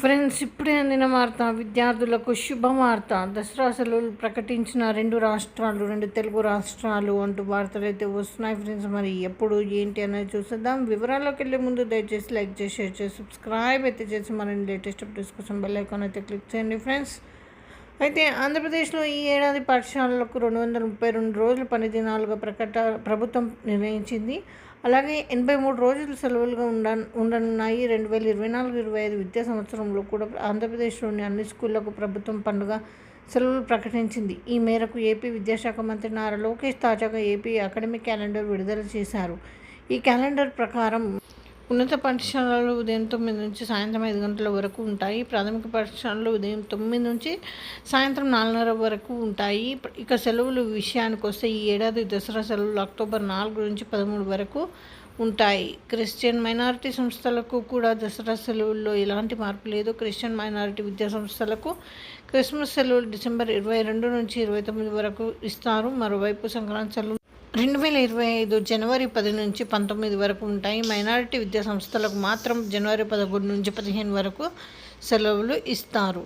Friends ఇప్పుడే అందిన వార్త విద్యార్థులకు శుభవార్త. దసరా సెలవులు ప్రకటించిన రెండు రాష్ట్రాలు రెండు తెలుగు రాష్ట్రాలు అంటూ వార్తలు అయితే వస్తున్నాయి ఫ్రెండ్స్. మరి ఎప్పుడు ఏంటి అనేది చూసేద్దాం. వివరాల్లోకి వెళ్ళే ముందు దయచేసి లైక్ చేసి షేర్ చేసి సబ్స్క్రైబ్ అయితే చేసి మరిన్ని లేటెస్ట్ అప్డేట్స్ కోసం బెల్ ఐకాన్ అయితే క్లిక్ చేయండి ఫ్రెండ్స్. అయితే ఆంధ్రప్రదేశ్లో ఈ ఏడాది పాఠశాలలకు రెండు వందల ముప్పై రెండు రోజుల పని దినాలుగా ప్రకట ప్రభుత్వం నిర్ణయించింది. అలాగే ఎనభై మూడు రోజులు సెలవులుగా ఉండ ఉండనున్నాయి. రెండు వేల ఇరవై నాలుగు ఇరవై ఐదు విద్యా సంవత్సరంలో కూడా ఆంధ్రప్రదేశ్లోని అన్ని స్కూళ్ళకు ప్రభుత్వం పండుగ సెలవులు ప్రకటించింది. ఈ మేరకు ఏపీ విద్యాశాఖ మంత్రి నారా లోకేష్ తాజాగా ఏపీ అకాడమిక్ క్యాలెండర్ విడుదల చేశారు. ఈ క్యాలెండర్ ప్రకారం ఉన్నత పాఠశాలలు ఉదయం తొమ్మిది నుంచి సాయంత్రం ఐదు గంటల వరకు ఉంటాయి. ప్రాథమిక పాఠశాలలు ఉదయం తొమ్మిది నుంచి సాయంత్రం నాలుగున్నర వరకు ఉంటాయి. ఇక సెలవులు విషయానికి వస్తే ఈ ఏడాది దసరా సెలవులు అక్టోబర్ నాలుగు నుంచి పదమూడు వరకు ఉంటాయి. క్రిస్టియన్ మైనారిటీ సంస్థలకు కూడా దసరా సెలవుల్లో ఎలాంటి మార్పు లేదు. క్రిస్టియన్ మైనారిటీ విద్యా సంస్థలకు క్రిస్మస్ సెలవులు డిసెంబర్ ఇరవై రెండు నుంచి ఇరవై తొమ్మిది వరకు ఇస్తారు. మరోవైపు సంక్రాంతి సెలవులు రెండు వేల ఇరవై ఐదు జనవరి పది నుంచి పంతొమ్మిది వరకు ఉంటాయి. మైనారిటీ విద్యా సంస్థలకు మాత్రం జనవరి పదకొండు నుంచి పదిహేను వరకు సెలవులు ఇస్తారు.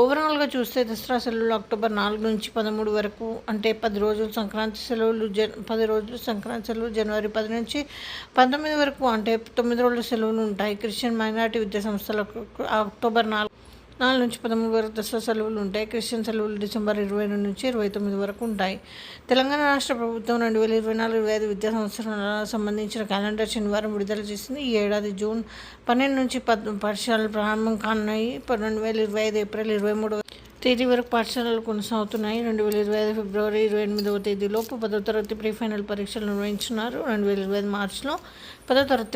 ఓవరాల్గా చూస్తే దసరా సెలవులు అక్టోబర్ నాలుగు నుంచి పదమూడు వరకు అంటే పది రోజులు సంక్రాంతి సెలవులు జన్ పది రోజులు సంక్రాంతి సెలవులు జనవరి పది నుంచి పంతొమ్మిది వరకు అంటే తొమ్మిది రోజుల సెలవులు ఉంటాయి. క్రిస్టియన్ మైనారిటీ విద్యా సంస్థలకు అక్టోబర్ నాలుగు నాలుగు నుంచి పదమూడు వరకు దసరా సెలవులు ఉంటాయి. క్రిస్టియన్ సెలవులు డిసెంబర్ ఇరవై రెండు నుంచి ఇరవై తొమ్మిది వరకు ఉంటాయి. తెలంగాణ రాష్ట్ర ప్రభుత్వం రెండు వేల ఇరవై నాలుగు ఇరవై ఐదు విద్యా సంవత్సరాల సంబంధించిన క్యాలెండర్ శనివారం విడుదల చేసింది. ఈ ఏడాది జూన్ పన్నెండు నుంచి పద్ పాఠశాలలు ప్రారంభం కానున్నాయి. రెండు వేల ఇరవై ఐదు ఏప్రిల్ ఇరవై మూడు తేదీ వరకు పాఠశాలలు కొనసాగుతున్నాయి. రెండు వేల ఇరవై ఐదు ఫిబ్రవరి ఇరవై ఎనిమిదవ తేదీలోపు పదో తరగతి ప్రీ ఫైనల్ పరీక్షలు నిర్వహించున్నారు రెండు వేల ఇరవై ఐదు మార్చిలో పదో తరగతి